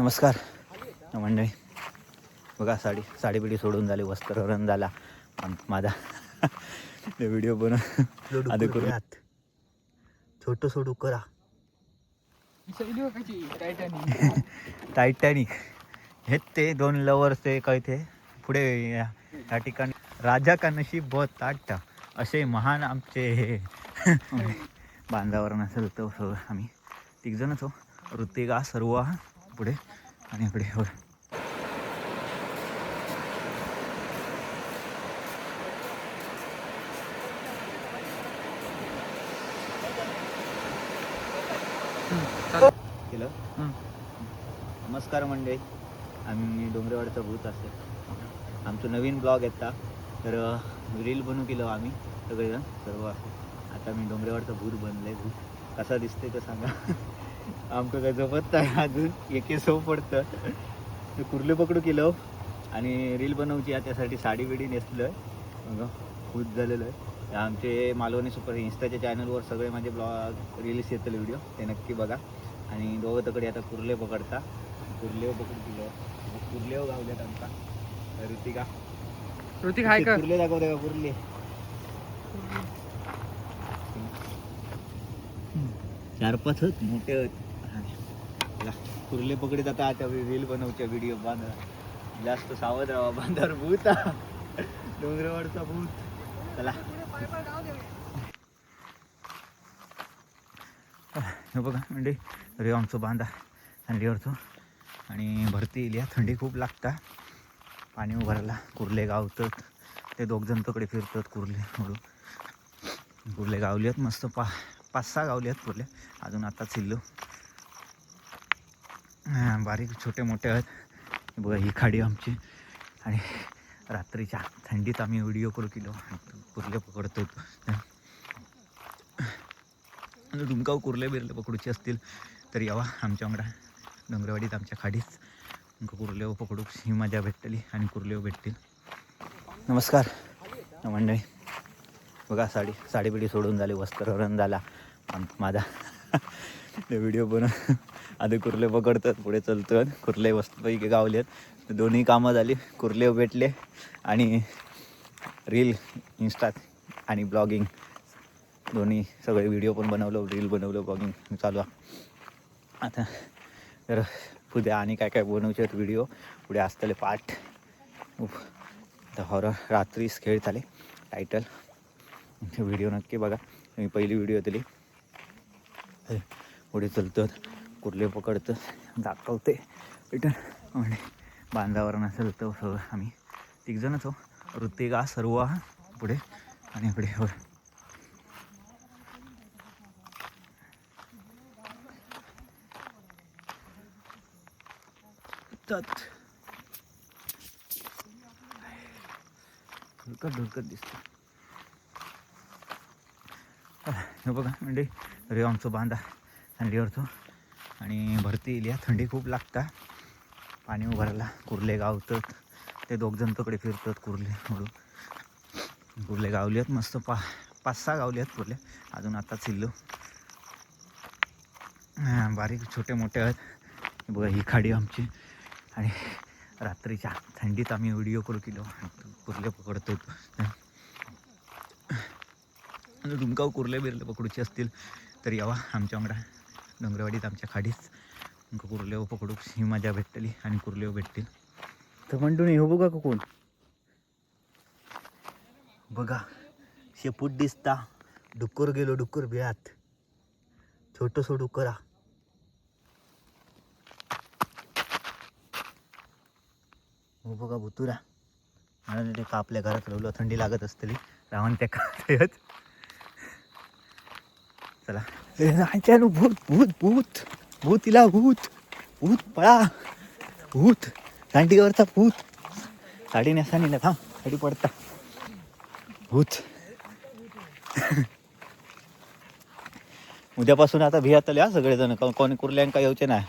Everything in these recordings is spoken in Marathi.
नमस्कार. मंडळी बघा साडी साडी बिडी सोडून झाली वस्त्रहरण झाला. माझा. व्हिडिओ बनव. आधी करू. छोट सोडू करा. टायटॅनिक हेच ते दोन लवर्स ते काय ते? पुढे या ठिकाणी. राजा का नशीब बहुत ताट असे महान आमचे हे बांधावर नसेल तर आम्ही. तिघजणच हो. ऋतिका सर्व. पुढे. आणि इकडे हो केलं? नमस्कार मंडळी. आम्ही डोंगरेवाडचा भूत असेल आमचं नवीन ब्लॉग येता. तर रील बनवू केलं आम्ही सगळेजण सर्व आता मी डोंगरेवाडचा भूत बनलंय. भूत कसा दिसतंय तर सांगा. आमचं काय जमत नाही अजून. एके सो पडतं. ते कुर्ले पकडू केलं. आणि रील बनवची आहे त्यासाठी साडी बिडी नेसलं. मग भूत झालेलं आहे. आमचे मालवणी सुपर इन्स्टाच्या चॅनलवर सगळे माझे ब्लॉग रील्स येतील व्हिडिओ. ते नक्की बघा. आणि दोघं तकडे आता कुर्ले पकडता. कुर्लेव पकडू दिलं कुर्लेव गावल्यात आमचा. ऋतिका. ऋतिक हाय का कुर्ले दाखवते का कुर्ले. चार पाच होत मोठे होत. कुर्ले पकडीत आता आता रील बनवच्या व्हिडिओ बांधा. जास्त सावध राहा बांधावर भूत. हा. डोंगरवाडचा भूत. चला. हे बघा म्हणजे रे आमचं बांधा थंडीवरचं. आणि भरती येईल थंडी खूप लागता. पाणी उभारायला कुर्ले गावतात. ते दोघ जण तकडे फिरतात कुर्ले म्हणून. कुर्ले गावले आहेत मस्त पा पाच सहा गावले आहेत कुर्ले अजून आता चिल्लो. बारीक छोटे मोठे आहेत. बघा ही खाडी आमची. आणि रात्रीच्या थंडीत आम्ही व्हिडिओ करू केलो. कुर्ले पकडतो. तुमका कुर्ले बिरले पकडूचे असतील तर यावा. आमच्या वांगडा डोंगरवाडीत आमच्या खाडीच. तुमका कुर्लेव पकडू. ही मजा भेटतली आणि कुर्लेव भेटतील. नमस्कार. मंडळी बघा साडी साडी बिडी सोडून झाली वस्त्रहरण झाला. माझा. व्हिडिओ बनव. आधी कुर्ले पकडतात पुढे चलतात. कुर्ले वस्तूपैकी गावलेत दोन्ही कामं झाली. कुर्ले भेटले आणि रील इन्स्टात आणि ब्लॉगिंग दोन्ही सगळे व्हिडिओ पण बनवलं रील बनवलं ब्लॉगिंग चालू आता तर उद्या आणि काय काय बनवचे आहेत व्हिडिओ पुढे असतले पाठ. उफ. आता हॉरर रात्रीच खेळ झाले टायटल व्हिडिओ नक्की बघा. मी पहिली व्हिडिओ दिली. पुढे चलतात कुर्ले पकडतं दाखवते. रिटर्न. आणि बांधावर नसेल तर सगळं आम्ही. तिघजणच हो. ऋतिका सर्व पुढे आणि इकडे वर. तत. ढुलकत ढुलकत हे बघा म्हणजे रे आमचं बांधा वरतो आणि भरती येईल थंडी खूप लागता. पाणी उभारायला कुर्ले गावतात. ते दोघ जण तकडे फिरतात कुर्ले म्हणून. कुर्ले गावले आहेत मस्त पा पाच सहा गावले आहेत कुर्ले. अजून आता चिल्लो. बारीक छोटे मोठे आहेत. बघा ही खाडी आमची. आणि रात्रीच्या थंडीत आम्ही व्हिडिओ करू केलो. कुर्ले पकडतो. तुमका कुर्ले बिरले पकडूचे असतील. तर यावा. आमच्या वांगडा डोंगरवाडीत आमच्या खाडीच. तुमका कुर्लेव पकडूक ही मजा भेटतली आणि कुर्लेव भेटतील. तर म्हणतो नाही हो बघा कोण? बघा. शेपूट दिसता. डुक्कर गेलो डुक्कर बिळात. छोटसो डुक्कर हा. हो बघा बुतुरा. मला ते का आपल्या घरात ठेवलं थंडी लागत असतली. रावण त्या खात चला. ए, नाही भूत भूत भूत. भूतीला भूत. भूत पळा. भूत. दांडीवरचा भूत. साडी नेसा नेला थांब. साडी पडता. भूत. उद्यापासून आता भियात आले हा सगळेजण. कोणी कुर्ल्यांका येऊचे नाही.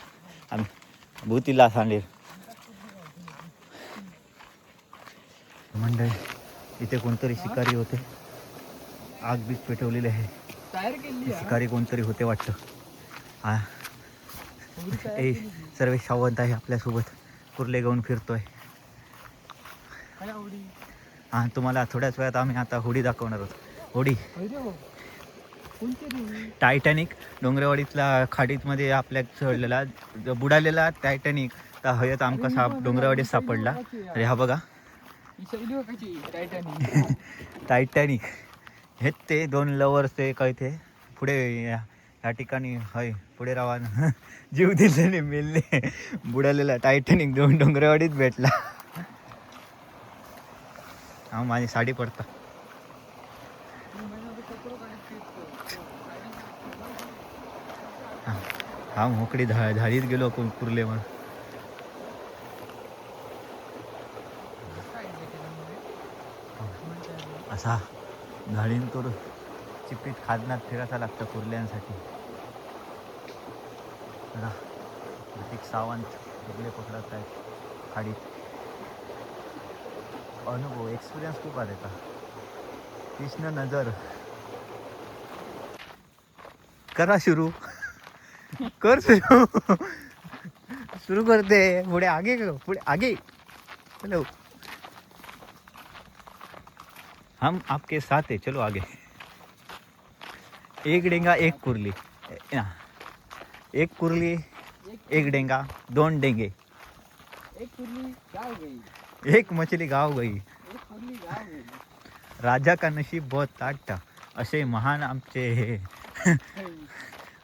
आम्ही भूतीला सांगेल मंडळी इथे कोणतरी शिकारी होते. आग बीज पेटवलेली आहे. शिकारी कोणतरी होते वाटतं. हा. ए सर्वेश सावंत आहे आपल्यासोबत. कुर्ले घेऊन फिरतोय. हां तुम्हाला थोड्याच वेळात आम्ही आता होडी दाखवणार आहोत. होडी. टायटॅनिक डोंगरेवाडीतला खाडीतमध्ये आपल्या चढलेला ज- बुडालेला टायटॅनिक. तर हयत आमका साप डोंगरेवाडीत सापडला. अरे हा बघा. टायटॅनिक. हेच ते दोन लवर्स ते काय ते? पुढे या ठिकाणी हय पुढे रावा जीव दिलेले मेलले. बुडालेला टायटॅनिक दोन डोंगरेवाडीत भेटला. हा माझी साडी पडता. हा मोकडी मोकळी झाडीत गेलो कु- कुर्ले मग असा. झाडीन तर चिपीत खादनात फिरायचा लागतं कुर्ल्यांसाठी. बघा प्रतीक सावंत कुर्ले पकडत आहेत खाडीत. अनुभव एक्सपिरियन्स खूप आहे का कृष्ण नजर. करा सुरू. कर सुरू. सुरू करते. पुढे आगे पुढे आगे. हॅलो. हम आपके साथ है चलो आगे। एक डेंगा एक कुर्ली। एक कुर्ली एक डेंगा दोन डेंगे। एक कुरली गाँव गई एक मछली गाव गई। राजा का नशीब बहुत ताट असे महान आमचे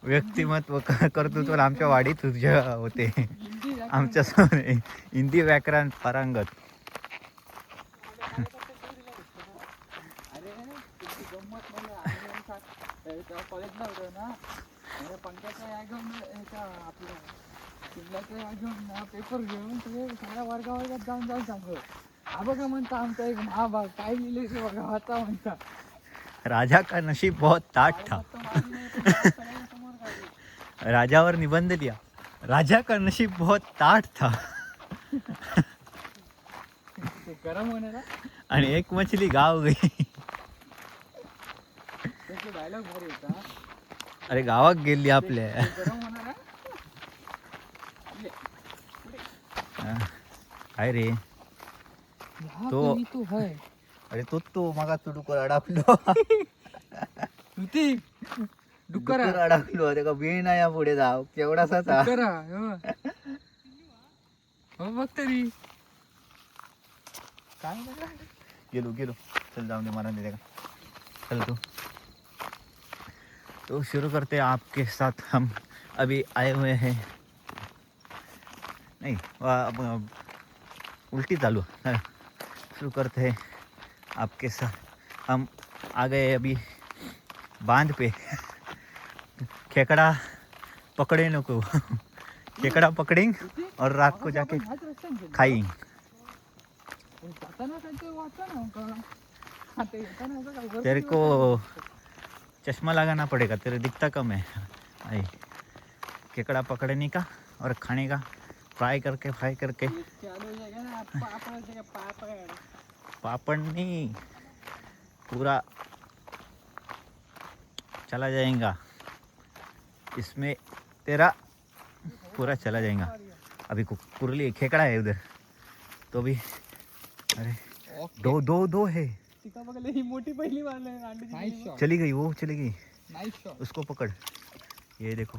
व्यक्तिमत्व कर्तृत्व आमच्या वाडीत तुझ्या होते। आमच्या हिंदी व्याकरण पारंगत अरे तुमची गंमत म्हणजे आम्ही एका- एका कॉलेजला होतो ना अरे पंकजचा या घेऊन एका आपल्या घेऊन पेपर घेऊन सगळे सगळ्या वर्गावर्गात जाऊन जाऊन सांगत हा बघा म्हणता आमचा एक महाभाग काय लिहिले ते बघा वाचा म्हणता. राजा का नशीब बहुत ताट था. राजावर निबंध लिया राजा का नशीब बहुत ताट था? ते गरम होणार आणि एक मछली गाव गई. डायलॉग भारी होता. अरे गावात गेली आपल्या. काय रे. तो- अरे तो तो मागा तू डुकर अडापलो. ऋतिक डुकरा अडापलो. त्याका वेळ नाही या पुढे जाव. केवढासाच हा. हो. बघ तरी. काय? गेलो गेलो. चल जाऊन दे मला दे का चल तू. तो शुरू करते आपके साथ। हम अभी आए हुए हैं। नहीं वा- अब, अब, उल्टी चालू हाँ, शुरू करते हैं आपके साथ। हम आ गए अभी बांध पे। खेकड़ा पकड़े नको खेकड़ा पकड़ेंगे ऋतिक, और रात को मगाशी जाके आपण ह्याच रस्त्याने गेलो. खाएंगे पण जाताना त्यांचं वाचा ना का आता येताना असं काय वरती तेरे को वाचा. चश्मा लगाना पड़ेगा, तेरे दिखता कम है? आई, केकड़ा पकड़ने का और खाने का, फ्राई करके फ्राई करके. पापड़ नहीं, पूरा चला जाएगा। इसमें तेरा पूरा चला जाएगा। अभी कुरली खेकड़ा है उधर। तो भी, अरे, दो दो दो है। तिका बघायला ही मोठी पहिली वाल आहे, अंड्याची पहिली वाल. चली गई वो चली गई। Nice shot. उसको पकड़। ये देखो।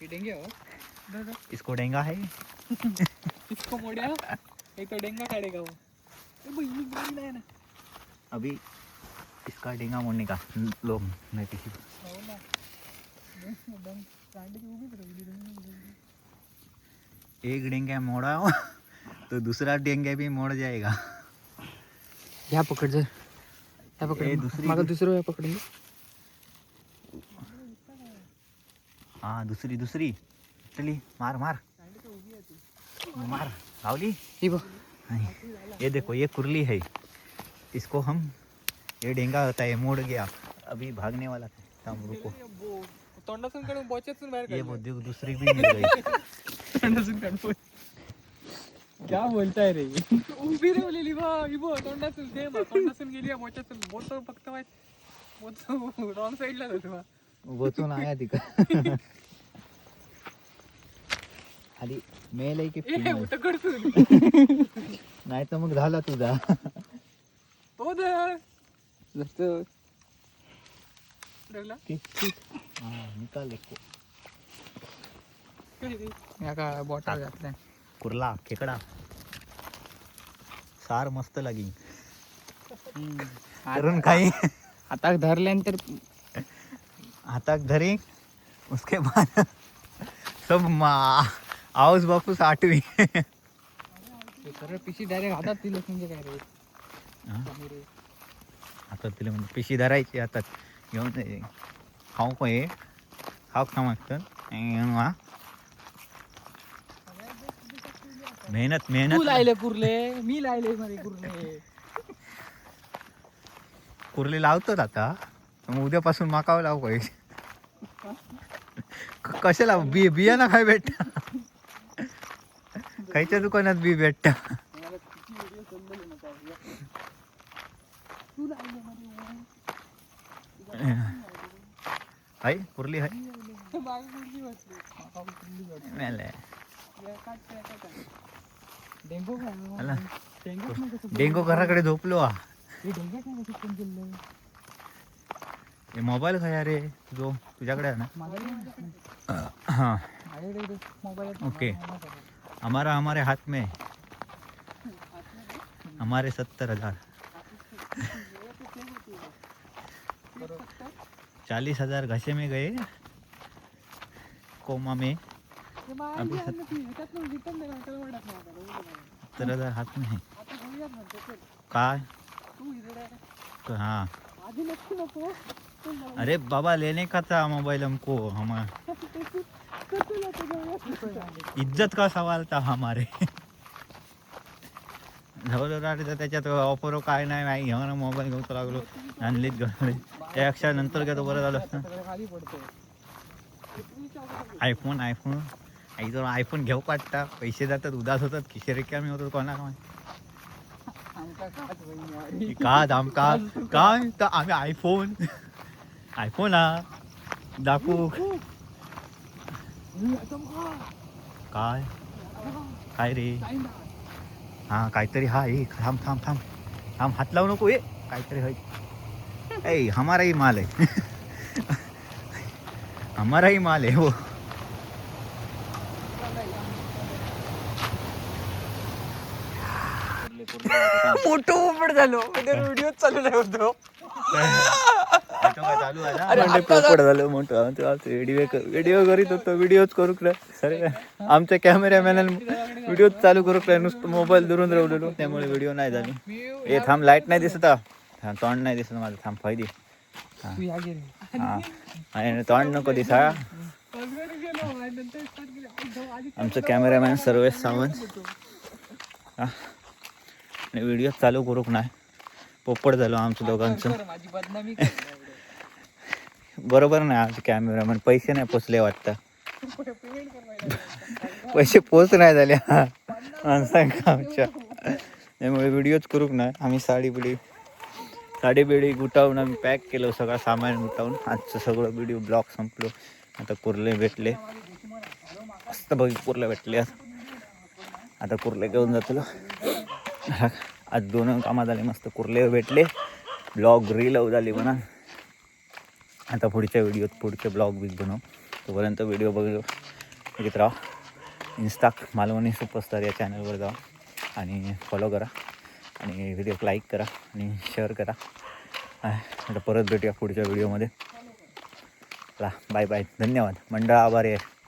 हे डेंगे हो दादा, इसको डेंगा है। इसको मोड्या? एक डेंगा काढेगा वो। ए बाई, ही गेली नाही ना। अभी इसका डेंगा मोड़ने का लोग नहीं किसी को। हो ना। डंग- अंड्याची उभीच राहिली, डंग- डंग- एक डेंगा मोड़ा हो, तो दूसरा डेंगा भी मोड़ जाएगा। ह्या पकड जर ह्या पकड दुसरी- मागं दुसरं ह्या पकडून हाँ दूसरी दूसरी. चली मार मार. मार. ही बघ. नहीं, ये देखो ये कुरली है. इसको हम ये डेंगा होता है मोड़ गया. अभी भागने वाला था. हम रुको. तोंडातून काढून बोच्यातून बाहेर ये देखो दूसरी भी मिल गई. तोंडातून काढून क्या बोलताय रे? उभी ठेवलेली बा ही बघ तोंडातून दे बा तोंडातून गेली बोच्यातून बोट फक्त माहीत बोट रॉंग साईडला जातो बा. बचून आया तिका खाली मेल आहे की ए female? उठ करतो नाही तर मग झाला तुझा. हो दर जसं लागला हा निकाल एक. काय रे? या का बॉटल घातल्या. कुर्ला खेकडा. सार मस्त लागी करून काही आता धरल्यानंतर हातात धरी उसके बाद सब मा- आऊस बापूस आठवी. पिशी डायरेक्ट हातात दिलं म्हणजे काय रे? हा. हातात तिला म्हणजे पिशी धरायची हातात. घेऊन. खाऊ को ये खाऊ खा मागतं मेहनत तू मेहनत लायले कुर्ले मी लायले मरे कुर्ले कुर्ली लावतोच आता मग उद्यापासून माकावं लावू पाहिजे क- कशाला बी बियाणं काय भेटत खायच्या दुकानात बी भेटत मला किती व्हिडिओ चाललेले ना पाहूया. तू लायले मरे हाय कुर्ली हाय कुर्ली बसली. मेले. या. डेंगू आला. घराकडे झोपलो हा हे मोबाईल खाया रे जो तुझ्याकडे आहे ना. हाँ. ओके. हमारा हमारे हाथ में. है. हमारे सत्तर हजार. चालीस हजार घसे में गए. कोमा में. अभी सत- सत्तर हजार हाथ में है काय? हाँ. अरे बाबा लेने का था मोबाइल हमको? हम इज्जत का सवाल था हमारे? तर त्याच्यात ऑफर काय नाही नाही घेऊन मोबाईल घेऊन लागलो आणलीच घरी. त्यापेक्षा नंतर घेतो बरं झालं असतं. आयफोन आयफोन आई जर आयफोन घेऊ पाठता पैसे जातात उदास होतात खिशे रिकामी होतात कोणा काय आमका काच बहिणी का काय? तर आम्ही आयफोन आयफोन हा. दाखवू. काय? काय रे? हा काहीतरी हा ए थांब थांब थांब. थांब हात लावू नको ए. काहीतरी हाय ए हमारा ही माल है हमारा ही माल है. फोटो उपड झालो. व्हिडिओ चालू नाही होतो अरे पोपट झालं मोठं. व्हिडिओ व्हिडिओ करीत होतो व्हिडिओच करू सर आमच्या कॅमेरामॅन व्हिडिओ चालू करू नुसतं मोबाईल दुरून राहिलेलो त्यामुळे व्हिडिओ नाही झाली. ए थांब लाइट नाही दिसत हा. तोंड नाही दिसत माझं. थांब फायदी हा. आणि तोंड नको दिसा आमचं कॅमेरामॅन सर्वेश सावंत. हा. आणि व्हिडिओ चालू करूक नाही? पोपट झालो आमचं दोघांचं. बरोबर नाही आमचे कॅमेरामॅन पैसे नाही पोचले वाटतं. पैसे पोच नाही झाले हा. माणसांका आमच्या? त्यामुळे व्हिडिओच करूक नाही? आम्ही साडी बिडी साडी बिडी गुटावून आम्ही पॅक केलं सगळं सामान गुटावून आजचं सगळं व्हिडिओ ब्लॉग संपलो. आता कुर्ले भेटले. मस्त बघ कुर्ले भेटले. आज. आता कुर्ले घेऊन जातो आज दोन कामा झाले मस्त कुर्ले भेटले. ब्लॉग रील झाली म्हणा. आता पुढच्या व्हिडिओत पुढचे ब्लॉग बिग बनव तोपर्यंत व्हिडिओ बघ. बघित राहा. इन्स्टा मालवणी सुपरस्टार या चॅनलवर जा आणि फॉलो करा. आणि व्हिडिओ लाईक करा आणि शेअर करा. आता परत भेटूया पुढच्या व्हिडिओमध्ये चला बाय बाय धन्यवाद. मंडळ आभारी आहे.